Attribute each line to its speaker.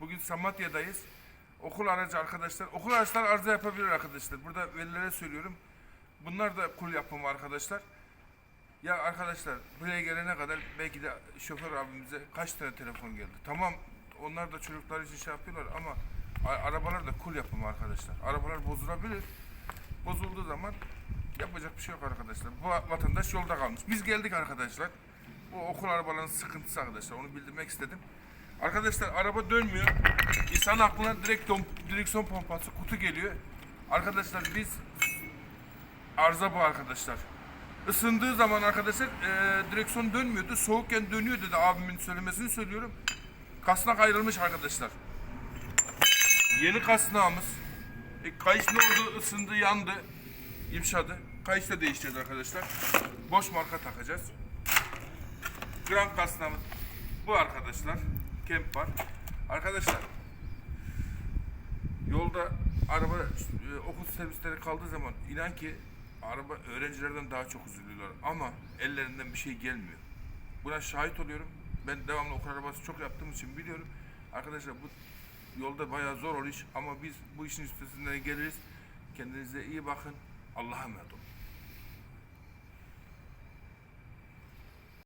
Speaker 1: Bugün Samatya'dayız. Okul aracı arkadaşlar. Okul araçları arıza yapabilir arkadaşlar. Burada velilere söylüyorum. Bunlar da kul yapımı arkadaşlar. Ya arkadaşlar buraya gelene kadar belki de şoför abimize kaç tane telefon geldi. Tamam onlar da çocuklar için şey yapıyorlar ama arabalar da kul yapımı arkadaşlar. Arabalar bozulabilir. Bozulduğu zaman yapacak bir şey yok arkadaşlar. Bu vatandaş yolda kalmış. Biz geldik arkadaşlar. Bu okul arabalarının sıkıntısı arkadaşlar. Onu bildirmek istedim. Arkadaşlar araba dönmüyor. İnsan aklına direkt dom- direksiyon pompası kutu geliyor. Arkadaşlar biz arıza bu arkadaşlar. Isındığı zaman arkadaşlar e, direksiyon dönmüyordu. Soğukken dönüyor dedi abimin söylemesini söylüyorum. Kasnak ayrılmış arkadaşlar. Yeni kasnağımız. E, kayış ne oldu? Isındı, yandı. yumuşadı. Kayış da değişeceğiz arkadaşlar. Boş marka takacağız. Grand kasnağımız bu arkadaşlar. Kemp var. Arkadaşlar yolda araba e, okul servisleri kaldığı zaman inan ki araba öğrencilerden daha çok üzülüyorlar ama ellerinden bir şey gelmiyor. Buna şahit oluyorum. Ben devamlı okul arabası çok yaptığım için biliyorum. Arkadaşlar bu yolda bayağı zor oluş ama biz bu işin üstesinden geliriz. Kendinize iyi bakın. Allah'a emanet olun.